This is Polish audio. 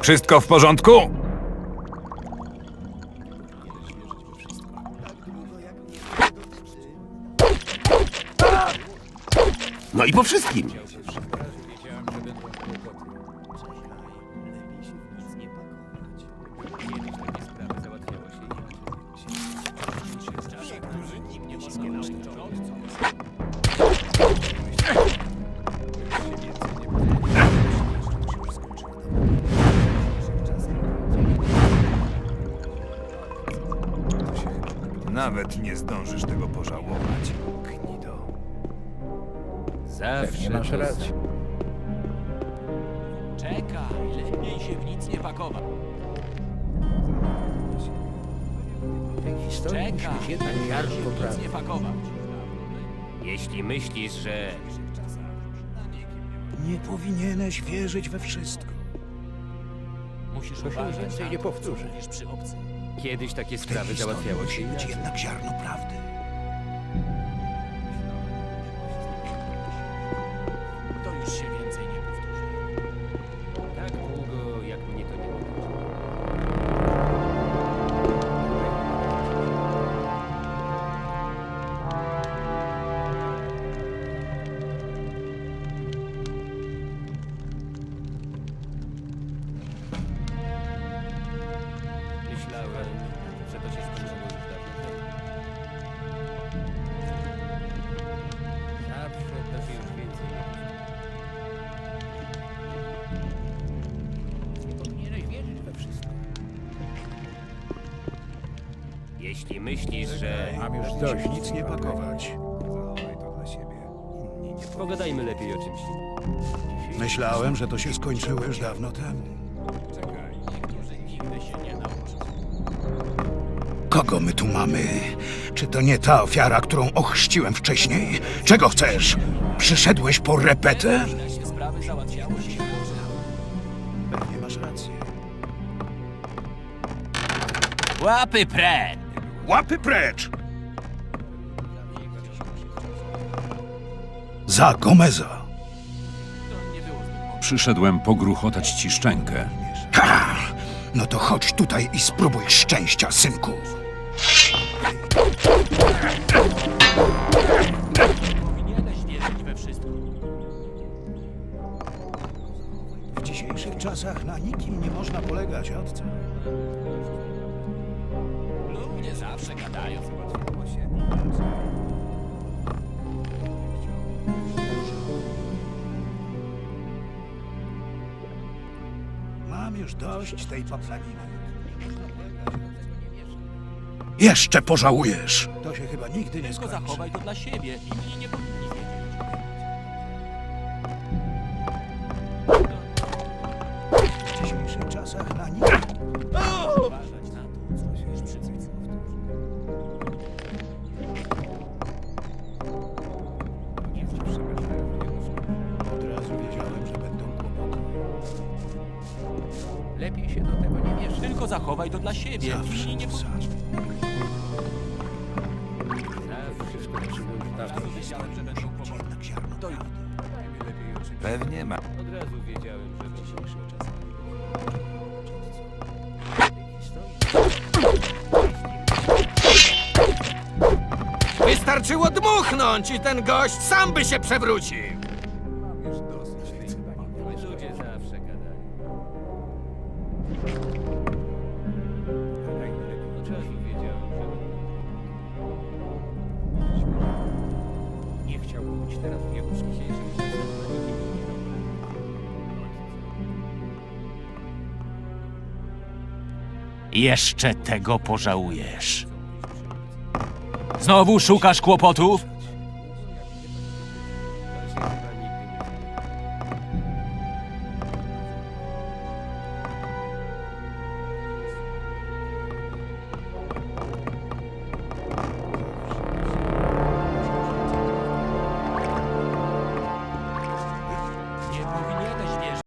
Wszystko w porządku? No i po wszystkim. Nawet nie zdążysz tego pożałować. Gnido. Zawsze masz to rację. Czekaj, lepiej się w nic nie pakować. W tej historii musi Czekaj, jednak lepiej się ziarnko w nic prawdy. nie pakować. Jeśli myślisz, że Nie powinieneś wierzyć we wszystko. Musisz się uważać więcej na nie to, co powtórzy. mówisz przy obcym. Kiedyś takie sprawy załatwiało musi się być inaczej. jednak ziarno prawdy. Że to się skończyło już dawno temu. Zawsze to się już więcej nie powtórzy. Nie powinieneś wierzyć we wszystko. Jeśli myślisz, że... Mam już dość. Nic nie pakować. Pogadajmy lepiej o czymś innym. Myślałem, że to się skończyło już dawno temu. Nigdy Kogo my tu mamy? Czy to nie ta ofiara, którą ochrzciłem wcześniej? Czego chcesz? Przyszedłeś po repetę? Łapy pren! Łapy precz! Za Gomeza! Przyszedłem pogruchotać ci szczękę. Ha! No to chodź tutaj i spróbuj szczęścia, synku. Powinieneś wierzyć we wszystko. W dzisiejszych czasach na nikim nie można polegać, ojcze. Ludzie zawsze gadają. Mam już dość tej paplaniny. Jeszcze pożałujesz. To się chyba nigdy nie Tylko skończy. zachowaj to dla siebie. Inni nie powinni wiedzieć. W dzisiejszych czasach na nikim... Uważać na to, co mówisz przy obcym. Od razu wiedziałem, że będą kłopoty. Lepiej się do tego nie mieszać. Tylko zachowaj to dla siebie. Zawsze Inni nie to samo. Wiedziałem, że będą kłopoty. Ziarno prawdy. Pewnie ma. Od razu wiedziałem, że. Wystarczyło dmuchnąć i ten gość sam by się przewrócił. Teraz w można Jeszcze tego pożałujesz. Znowu szukasz kłopotów?